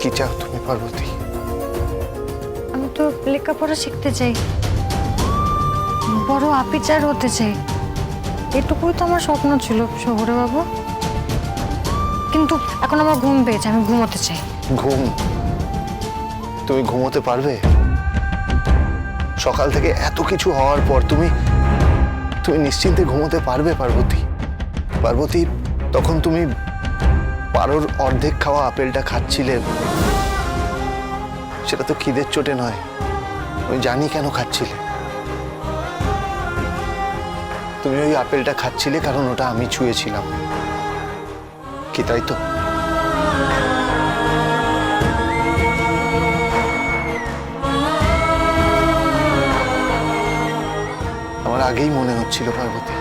কি চাও তুমি পার্বতী? আমি তো লেখাপড়া শিখতে চাই। বড় আপিচার হতে চাই। এটুকুই তো আমার স্বপ্ন ছিল শহরে বাবু। কিন্তু এখন আমার ঘুম পেয়েছে আমি ঘুমোতে চাই। ঘুম? তুমি ঘুমোতে পারবে? সকাল থেকে এত কিছু হওয়ার পর তুমি তুমি নিশ্চিন্তে ঘুমোতে পারবে পার্বতী। পার্বতী তখন তুমি পারোর অর্ধেক খাওয়া আপেলটা খাচ্ছিলে সেটা তো খিদের চোটে নয়। আমি জানি কেন খাচ্ছিলে। তুমি ওই আপেলটা খাচ্ছিলে কারণ ওটা আমি ছুঁয়েছিলাম। কি তাই তো? আমার আগেই মনে হচ্ছিল, পার্বতী।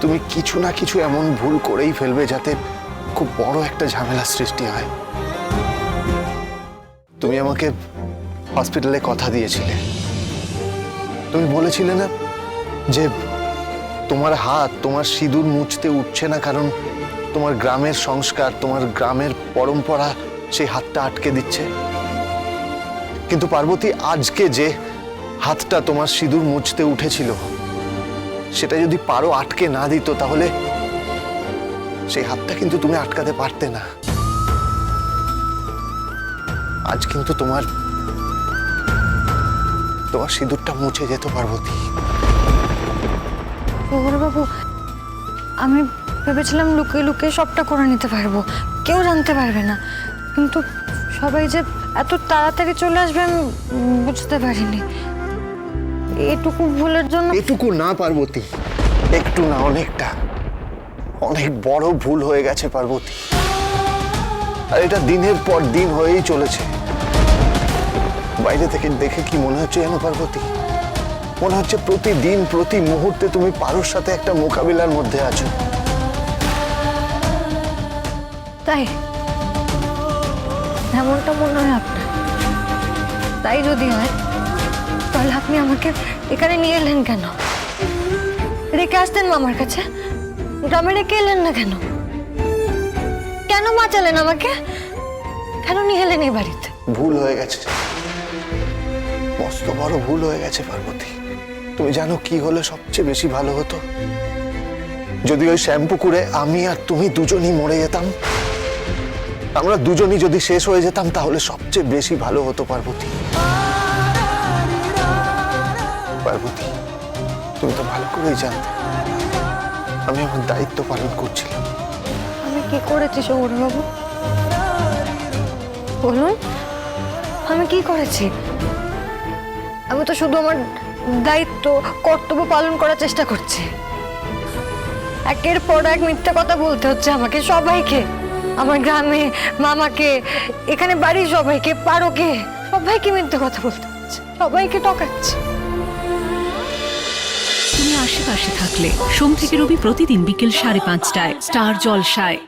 তুমি কিছু না কিছু এমন ভুল করেই ফেলবে যাতে খুব বড় একটা ঝামেলা সৃষ্টি হয়। তুমি আমাকে হসপিটালে কথা দিয়েছিলে। তুমি বলেছিলে না যে তোমার হাত, তোমার সিঁদুর মুছতে উঠছে না কারণ তোমার গ্রামের সংস্কার, তোমার গ্রামের পরম্পরা সেই হাতটা আটকে দিচ্ছে। কিন্তু পার্বতী, আজকে যে হাতটা তোমার সিঁদুর মুছতে উঠেছিল, সেটা যদি পারো আটকে না দিত তাহলে সেই হাতটা কিন্তু তুমি আটকাতে পারতে না। আজ কিন্তু তোমার তোমার সিঁদুরটা মুছে যেত পার্বতী। বাবু আমি ভেবেছিলাম লুকিয়ে লুকিয়ে সবটা করে নিতে পারব। কেউ জানতে পারবে না। কিন্তু সবাই যে এত তাড়াতাড়ি চলে আসবে আমি বুঝতে পারিনি। এটুকু ভুলের জন্য এটুকু না পার্বতী। একটু না অনেকটা। অনেক বড় ভুল হয়ে গেছে, পার্বতী। আর এটা দিনের পর দিন হয়েই চলেছে। বাইরে থেকে দেখে কি মনে হচ্ছে জানো পার্বতী? মনে হচ্ছে প্রতিদিন, প্রতি মুহূর্তে তুমি পারোর সাথে একটা মোকাবিলার মধ্যে আছো। তাই? এমনটা মনে হয় আপনার। তাই যদি হয়, তাহলে আপনি আমাকে এখানে নিয়ে এলেন কেন? রেখে আসতেন মামার কাছে? গ্রামে রেখে এলেন না কেন? কেন বাঁচালেন আমাকে? কেন নিয়ে এলেন এই বাড়িতে? ভুল হয়ে গেছে। মস্ত বড় ভুল হয়ে গেছে, পার্বতী। তুমি জানো কি হলে সবচেয়ে বেশি ভালো হতো? যদি ওই শ্যামপুকুরে আমি আর তুমি দুজনই মরে যেতাম, আমরা দুজনই যদি শেষ হয়ে যেতাম, তাহলে সবচেয়ে বেশি ভালো হতো, পার্বতী। পার্বতী, তুমি তো ভালো করেই জানতে। আমি আমার দায়িত্ব পালন করছিলাম। আমি কি করেছি সৌরবাবু বলুন, আমি কি করেছি? আমি তো শুধু আমার দায়িত্ব, কর্তব্য পালন করার চেষ্টা করছি। একের পর এক মিথ্যা কথা বলতে হচ্ছে আমাকে সবাইকে। আমার গ্রামে মামাকে, এখানে বাড়ির সবাইকে পারোকে সবাইকে মিথ্যা কথা বলতে হচ্ছে। সবাইকে টকাচ্ছে আশেপাশে থাকলে সোম থেকে রবি প্রতিদিন বিকেল সাড়ে পাঁচটায় স্টার জলসায়।